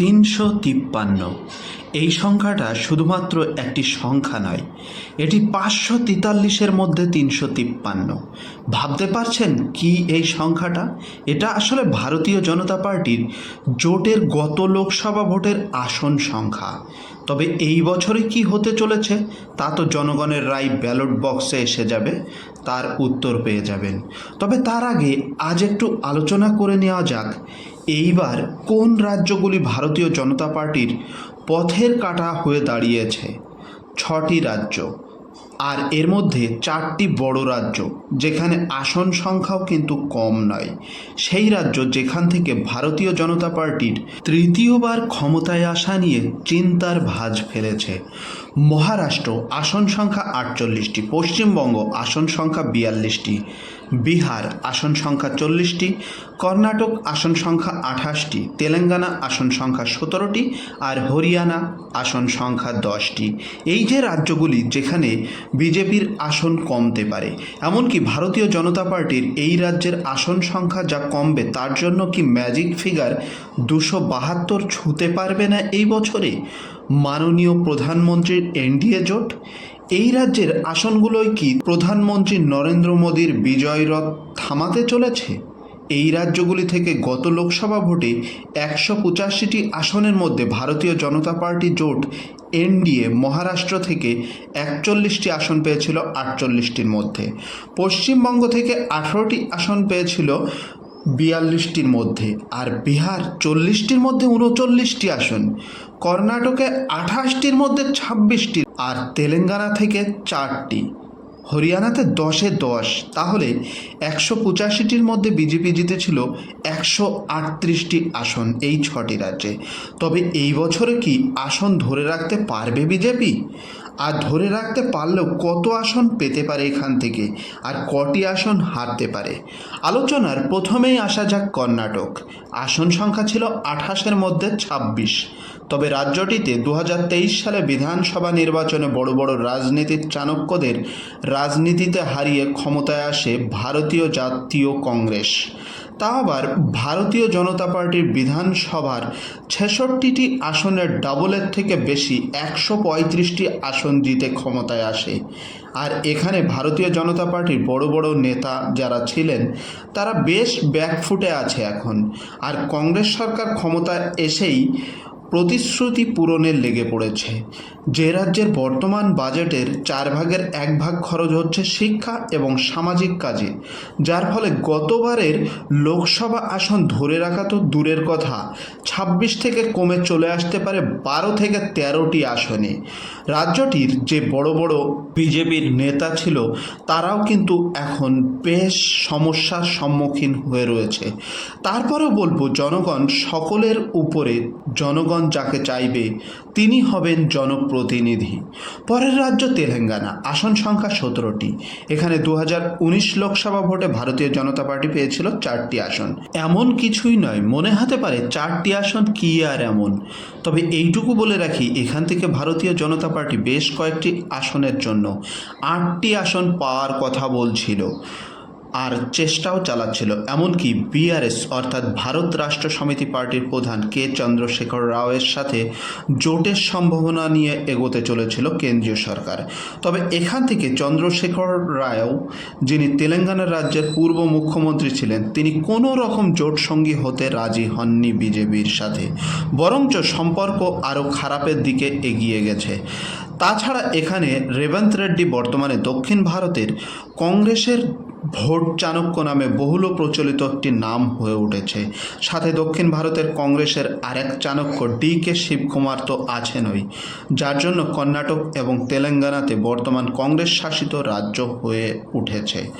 তিনশো তিপ্পান্ন। এই সংখ্যাটা শুধুমাত্র একটি সংখ্যা নয়, এটি পাঁচশো তেতাল্লিশের মধ্যে তিনশো তিপ্পান্ন। ভাবতে পারছেন কি এই সংখ্যাটা? এটা আসলে ভারতীয় জনতা পার্টির জোটের গত লোকসভা ভোটের আসন সংখ্যা। তবে এই বছরে কি হতে চলেছে, তা তো জনগণের রায় ব্যালট বক্সে এসে যাবে, তার উত্তর পেয়ে যাবেন। তবে তার আগে আজ একটু আলোচনা করে নেওয়া যাক এইবার কোন রাজ্যগুলি ভারতীয় জনতা পার্টির পথের কাটা হয়ে দাঁড়িয়েছে? ছটি রাজ্য। আর এর মধ্যে চারটি বড় রাজ্য, যেখানে আসন সংখ্যাও কিন্তু কম নয়। সেই রাজ্য যেখান থেকে ভারতীয় জনতা পার্টির তৃতীয়বার ক্ষমতায় আসা নিয়ে চিন্তার ভাঁজ ফেলেছে। মহারাষ্ট্র, আসন সংখ্যা আটচল্লিশটি, পশ্চিমবঙ্গ, আসন সংখ্যা বিয়াল্লিশটি। বিহার আসন সংখ্যা চল্লিশটি, কর্ণাটক আসন সংখ্যা আঠাশটি, তেলেঙ্গানা আসন সংখ্যা সতেরোটি আর হরিয়ানা আসন সংখ্যা দশটি। এই যে রাজ্যগুলি যেখানে বিজেপির আসন কমতে পারে, এমনকি ভারতীয় জনতা পার্টির এই রাজ্যের আসন সংখ্যা যা কমবে তার জন্য কি ম্যাজিক ফিগার দুশো বাহাত্তর ছুঁতে পারবে না এই বছরে? মাননীয় প্রধানমন্ত্রীর এনডিএ জোট এই রাজ্যের আসনগুলোই কি প্রধানমন্ত্রী নরেন্দ্র মোদীর বিজয়রথ থামাতে চলেছে? এই রাজ্যগুলি থেকে গত লোকসভা ভোটে একশো পঁচাশিটি আসনের মধ্যে ভারতীয় জনতা পার্টি জোট এনডিএ মহারাষ্ট্র থেকে একচল্লিশটি আসন পেয়েছিল আটচল্লিশটির মধ্যে। পশ্চিমবঙ্গ থেকে আঠেরোটি আসন পেয়েছিল বিয়াল্লিশটির মধ্যে আর বিহার চল্লিশটির মধ্যে উনচল্লিশটি আসন। কর্ণাটকে আঠাশটির মধ্যে ছাব্বিশটি আর তেলেঙ্গানা থেকে চারটি। হরিয়ানাতে দশে দশ। তাহলে একশো পঁচাশিটির মধ্যে বিজেপি জিতেছিল একশো আটত্রিশটি আসন এই ছটি রাজ্যে। তবে এই বছরে কি আসন ধরে রাখতে পারবে বিজেপি? আর ধরে রাখতে পারলেও কত আসন পেতে পারে এখান থেকে আর কটি আসন হারতে পারে? আলোচনার প্রথমেই আসা যাক কর্ণাটক। আসন সংখ্যা ছিল আঠাশের মধ্যে ছাব্বিশ। তবে রাজ্যটিতে দু হাজার তেইশ সালে বিধানসভা নির্বাচনে বড় বড় রাজনীতির চাণক্যদের রাজনীতিতে হারিয়ে ক্ষমতায় আসে ভারতীয় জাতীয় কংগ্রেস। তা আবার ভারতীয় জনতা পার্টির বিধানসভার ছেষট্টিটি আসনের ডাবলের থেকে বেশি একশো পঁয়ত্রিশটি আসন জিতে ক্ষমতায় আসে। আর এখানে ভারতীয় জনতা পার্টির বড় বড় নেতা যারা ছিলেন, তারা বেশ ব্যাকফুটে আছে এখন। আর কংগ্রেস সরকার ক্ষমতায় এসেই প্রতিশ্রুতি পূরণের লেগে পড়েছে। যে রাজ্যের বর্তমান বাজেটের চার ভাগের এক ভাগ খরচ হচ্ছে শিক্ষা এবং সামাজিক কাজে, যার ফলে গতবারের লোকসভা আসন ধরে রাখা তো দূরের কথা। ছাব্বিশ থেকে কমে চলে আসতে পারে বারো থেকে তেরোটি আসনে। রাজ্যটির যে বড় বড় বিজেপির নেতা ছিল, তারাও কিন্তু এখন বেশ সমস্যার সম্মুখীন হয়ে রয়েছে। তারপরেও বলব, জনগণ সকলের উপরে জনগণ যাকে চাইবে, তিনি হবেন জনপ্রতিনিধি। পরের রাজ্য তেলেঙ্গানা, আসন সংখ্যা সতেরোটি। এখানে দু হাজার উনিশ লোকসভা ভোটে ভারতীয় জনতা পার্টি পেয়েছিল চারটি আসন। এমন কিছুই নয়, মনে হতে পারে চারটি আসন কি আর এমন। তবে এইটুকু বলে রাখি, এখান থেকে ভারতীয় জনতা পার্টি বেশ কয়েকটি আসনের জন্য আটটি আসন পাওয়ার কথা বলছিল। আর চেষ্টাও চালাচ্ছিল। এমনকি বিআরএস অর্থাৎ ভারত রাষ্ট্র সমিতি পার্টির প্রধান কে চন্দ্রশেখর রাওয়ের সাথে জোটের সম্ভাবনা নিয়ে এগোতে চলেছিল কেন্দ্রীয় সরকার। তবে এখান থেকে চন্দ্রশেখর রায়ও যিনি তেলেঙ্গানা রাজ্যের পূর্ব মুখ্যমন্ত্রী ছিলেন, তিনি কোনো রকম জোট সঙ্গী হতে রাজি হননি বিজেপির সাথে। বরঞ্চ সম্পর্ক আরও খারাপের দিকে এগিয়ে গেছে। তাছাড়া এখানে রেবন্ত রেড্ডি বর্তমানে দক্ষিণ ভারতের কংগ্রেসের ভোট চাণক্য নামে বহুল প্রচলিত একটি নাম হয়ে উঠেছে। সাথে দক্ষিণ ভারতের কংগ্রেসের আরেক চাণক্য ডি কে শিবকুমার তো আছেনই। যার জন্য কর্ণাটক এবং তেলেঙ্গানাতে বর্তমান কংগ্রেস শাসিত রাজ্য হয়ে উঠেছে।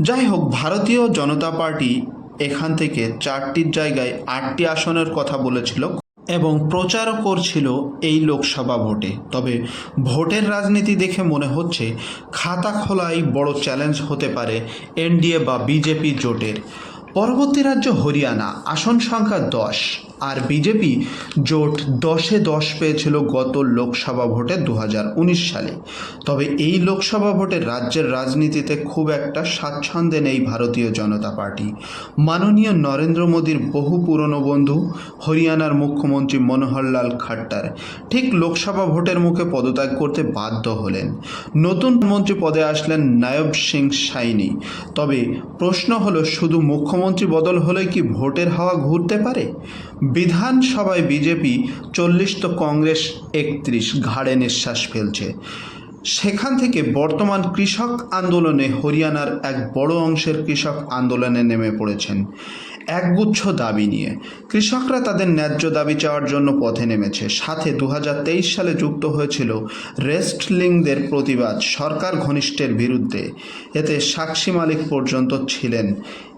যাই হোক, ভারতীয় জনতা পার্টি এখান থেকে চারটির জায়গায় আটটি আসনের কথা বলেছিল এবং প্রচারও করছিল এই লোকসভা ভোটে। তবে ভোটের রাজনীতি দেখে মনে হচ্ছে, খাতা খোলাই বড় চ্যালেঞ্জ হতে পারে এনডিএ বা বিজেপি জোটের। পরবর্তী রাজ্য হরিয়ানা, আসন সংখ্যা দশ, আর বিজেপি জোট দশে দশ পেয়েছিল গত লোকসভা ভোটে দু হাজার উনিশ সালে। তবে এই লোকসভা ভোটে রাজ্যের রাজনীতিতে খুব একটা স্বাচ্ছন্দ্যে নেই ভারতীয় জনতা পার্টি। মাননীয় নরেন্দ্র মোদীর বহু পুরনো বন্ধু হরিয়ানার মুখ্যমন্ত্রী মনোহরলাল খাট্টার ঠিক লোকসভা ভোটের মুখে পদত্যাগ করতে বাধ্য হলেন। নতুন মন্ত্রী পদে আসলেন নায়ব সিং সাইনি। তবে প্রশ্ন হলো, শুধু মুখ্যমন্ত্রী বদল হলে কি ভোটের হাওয়া ঘুরতে পারে? বিধানসভায় বিজেপি চল্লিশ তো কংগ্রেস একত্রিশ ঘাড়ে নিঃশ্বাস ফেলছে। সেখান থেকে বর্তমান কৃষক আন্দোলনে হরিয়ানার এক বড় অংশের কৃষক আন্দোলনে নেমে পড়েছেন। একগুচ্ছ দাবি নিয়ে। কৃষকরা তাদের ন্যায্য দাবি চাওয়ার জন্য পথে নেমেছে। সাথে দু হাজার তেইশ সালে যুক্ত হয়েছিল রেস্টলিংদের প্রতিবাদ সরকার ঘনিষ্ঠের বিরুদ্ধে। এতে সাক্ষী মালিক পর্যন্ত ছিলেন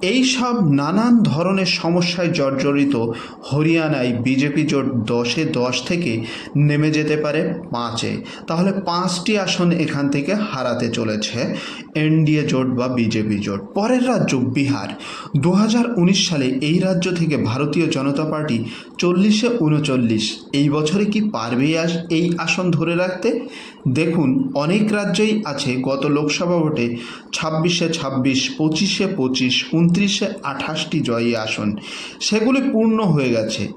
এই সব নানান ধরনের সমস্যায় জর্জরিত হরিয়ানায় বিজেপি জোট দশে দশ থেকে নেমে যেতে পারে পাঁচে। তাহলে পাঁচটি আসন এখান থেকে হারাতে চলেছে এনডিএ জোট বা বিজেপি জোট। পরের রাজ্য বিহার। দু হাজার উনিশ সালে এই রাজ্য থেকে ভারতীয় জনতা পার্টি চল্লিশে উনচল্লিশ। এই বছরে কি পারবে আস এই আসন ধরে রাখতে? দেখুন, অনেক রাজ্যেই আছে গত লোকসভা ভোটে ছাব্বিশে ছাব্বিশ, পঁচিশে পঁচিশ, উনত্রিশে আঠাশটি জয়ী আসন। সেগুলি পূর্ণ হয়ে গেছে।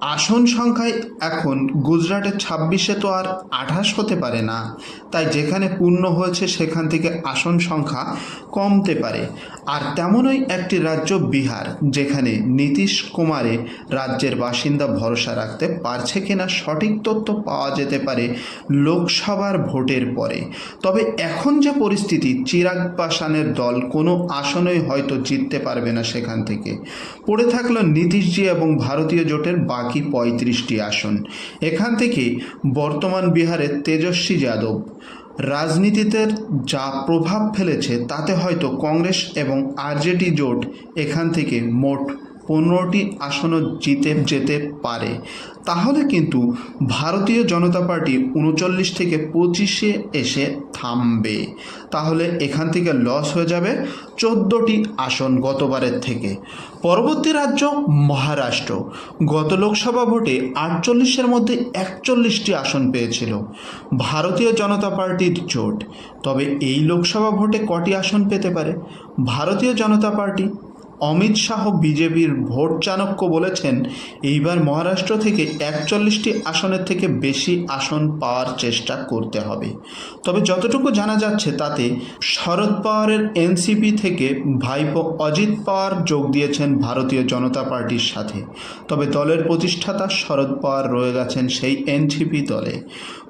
আসন সংখ্যায় এখন গুজরাটের ছাব্বিশে তো আর আঠাশ হতে পারে না। তাই যেখানে পূর্ণ হয়েছে সেখান থেকে আসন সংখ্যা কমতে পারে। আর তেমনই একটি রাজ্য বিহার, যেখানে নীতিশ কুমারে রাজ্যের বাসিন্দা ভরসা রাখতে পারছে কিনা সঠিক তথ্য পাওয়া যেতে পারে লোকসভার ভোটের পরে। তবে এখন যে পরিস্থিতি, চিরাগ পাশানের দল কোনো আসনেই হয়তো জিততে পারবে না সেখান থেকে। পড়ে থাকল নীতিশজি এবং ভারতীয় জোটের বাকি পঁয়ত্রিশটি আসন। এখান থেকে বর্তমান বিহারের তেজস্বী যাদব। রাজনীতিতে যা প্রভাব ফেলেছে, তাতে হয়তো কংগ্রেস এবং আরজেডি জোট এখান থেকে মোট পনেরোটি আসনও জিতে যেতে পারে। তাহলে কিন্তু ভারতীয় জনতা পার্টি উনচল্লিশ থেকে পঁচিশে এসে থামবে। তাহলে এখান থেকে লস হয়ে যাবে চোদ্দোটি আসন গতবারের থেকে। পরবর্তী রাজ্য মহারাষ্ট্র। গত লোকসভা ভোটে আটচল্লিশের মধ্যে একচল্লিশটি আসন পেয়েছিল। ভারতীয় জনতা পার্টির জোট। তবে এই লোকসভা ভোটে কটি আসন পেতে পারে? ভারতীয় জনতা পার্টি অমিত শাহ বিজেপির ভোট চাণক্য বলেছেন, এইবার মহারাষ্ট্র থেকে একচল্লিশটি আসনের থেকে বেশি আসন পাওয়ার চেষ্টা করতে হবে। তবে যতটুকু জানা যাচ্ছে তাতে, শরদ পাওয়ারের এনসিপি থেকে ভাইপো অজিত পাওয়ার যোগ দিয়েছেন ভারতীয় জনতা পার্টির সাথে। তবে দলের প্রতিষ্ঠাতা শরদ পাওয়ার রয়ে গেছেন সেই এনসিপি দলে।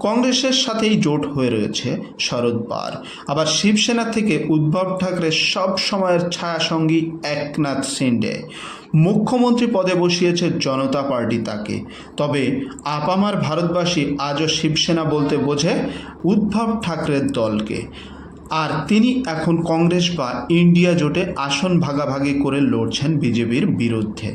কংগ্রেসের সাথেই জোট হয়ে রয়েছে শরদ পাওয়ার। আবার শিবসেনা থেকে উদ্ধব ঠাকরে সব সময়ের ছায়াসঙ্গী একনাথ সিন্ডে। মুখ্যমন্ত্রী পদে বসিয়েছে জনতা পার্টি তাকে। তবে আপামার ভারতবাসী আজও শিবসেনা বলতে বোঝে উদ্ধব ঠাকরের দলকে। আর তিনি এখন কংগ্রেস বা ইন্ডিয়া জোটে আসন ভাগাভাগি করে লড়ছেন বিজেপির বিরুদ্ধে।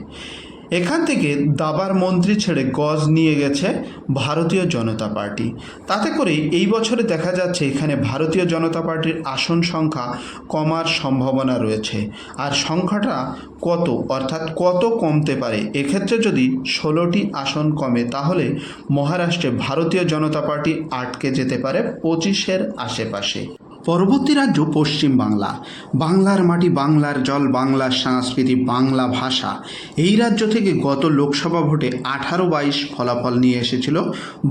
এখান থেকে দাবার মন্ত্রী ছেড়ে গজ নিয়ে গেছে ভারতীয় জনতা পার্টি। তাতে করে এই বছরে দেখা যাচ্ছে এখানে ভারতীয় জনতা পার্টির আসন সংখ্যা কমার সম্ভাবনা রয়েছে। আর সংখ্যাটা কত, অর্থাৎ কত কমতে পারে? এক্ষেত্রে যদি ষোলোটি আসন কমে, তাহলে মহারাষ্ট্রে ভারতীয় জনতা পার্টি আটকে যেতে পারে পঁচিশের আশেপাশে। পরবর্তী রাজ্য পশ্চিম বাংলা। বাংলার মাটি, বাংলার জল, বাংলার সংস্কৃতি, বাংলা ভাষা। এই রাজ্য থেকে গত লোকসভা ভোটে আঠারো বাইশ ফলাফল নিয়ে এসেছিল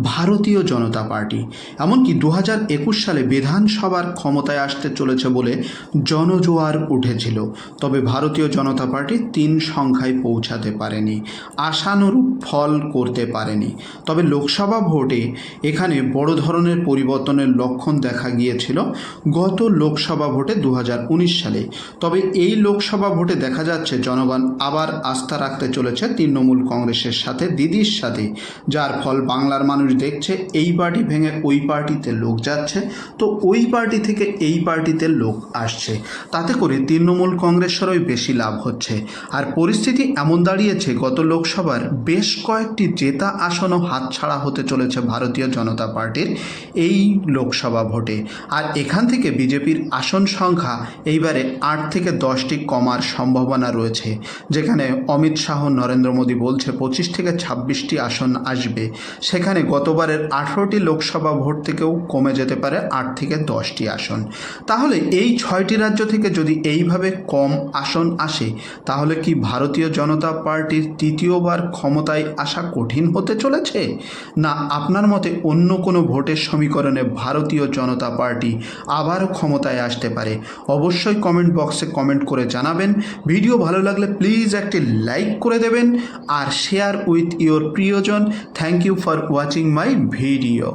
ভারতীয় জনতা পার্টি। এমনকি দু হাজার একুশ সালে বিধানসভার ক্ষমতায় আসতে চলেছে বলে জনজোয়ার উঠেছিল। তবে ভারতীয় জনতা পার্টি তিন সংখ্যায় পৌঁছাতে পারেনি। আশানুরূপ ফল করতে পারেনি। তবে লোকসভা ভোটে এখানে বড় ধরনের পরিবর্তনের লক্ষণ দেখা গিয়েছিল। গত লোকসভা ভোটে দু হাজার উনিশ সালে। তবে এই লোকসভা ভোটে দেখা যাচ্ছে জনগণ আবার আস্থা রাখতে চলেছে তৃণমূল কংগ্রেসের সাথে, দিদির সাথে। যার ফল বাংলার মানুষ দেখছে, এই পার্টি ভেঙে ওই পার্টিতে লোক যাচ্ছে। তো ওই পার্টি থেকে এই পার্টিতে লোক আসছে। তাতে করে তৃণমূল কংগ্রেসেরই বেশি লাভ হচ্ছে। আর পরিস্থিতি এমন দাঁড়িয়েছে, গত লোকসভার বেশ কয়েকটি জেতা আসনও হাতছাড়া হতে চলেছে ভারতীয় জনতা পার্টির এই লোকসভা ভোটে। আর এখান থেকে বিজেপির আসন সংখ্যা এইবারে আট থেকে দশটি কমার সম্ভাবনা রয়েছে, যেখানে অমিত শাহ, নরেন্দ্র মোদী বলছে পঁচিশ থেকে ছাব্বিশটি আসন আসবে। সেখানে গতবারের আঠেরোটি লোকসভা ভোট থেকেও কমে যেতে পারে আট থেকে দশটি আসন। তাহলে এই ছয়টি রাজ্য থেকে যদি এইভাবে কম আসন আসে, তাহলে কি ভারতীয় জনতা পার্টির তৃতীয়বার ক্ষমতায় আসা কঠিন হতে চলেছে? না, আপনার মতে অন্য কোনো ভোটের সমীকরণে ভারতীয় জনতা পার্টি আবারও ক্ষমতায় আসতে পারে। অবশ্যই কমেন্ট বক্সে কমেন্ট করে জানাবেন। ভিডিও ভালো লাগলে প্লিজ একটি লাইক করে দেবেন। আর শেয়ার উইথ ইয়োর প্রিয়জন। Thank you for watching my video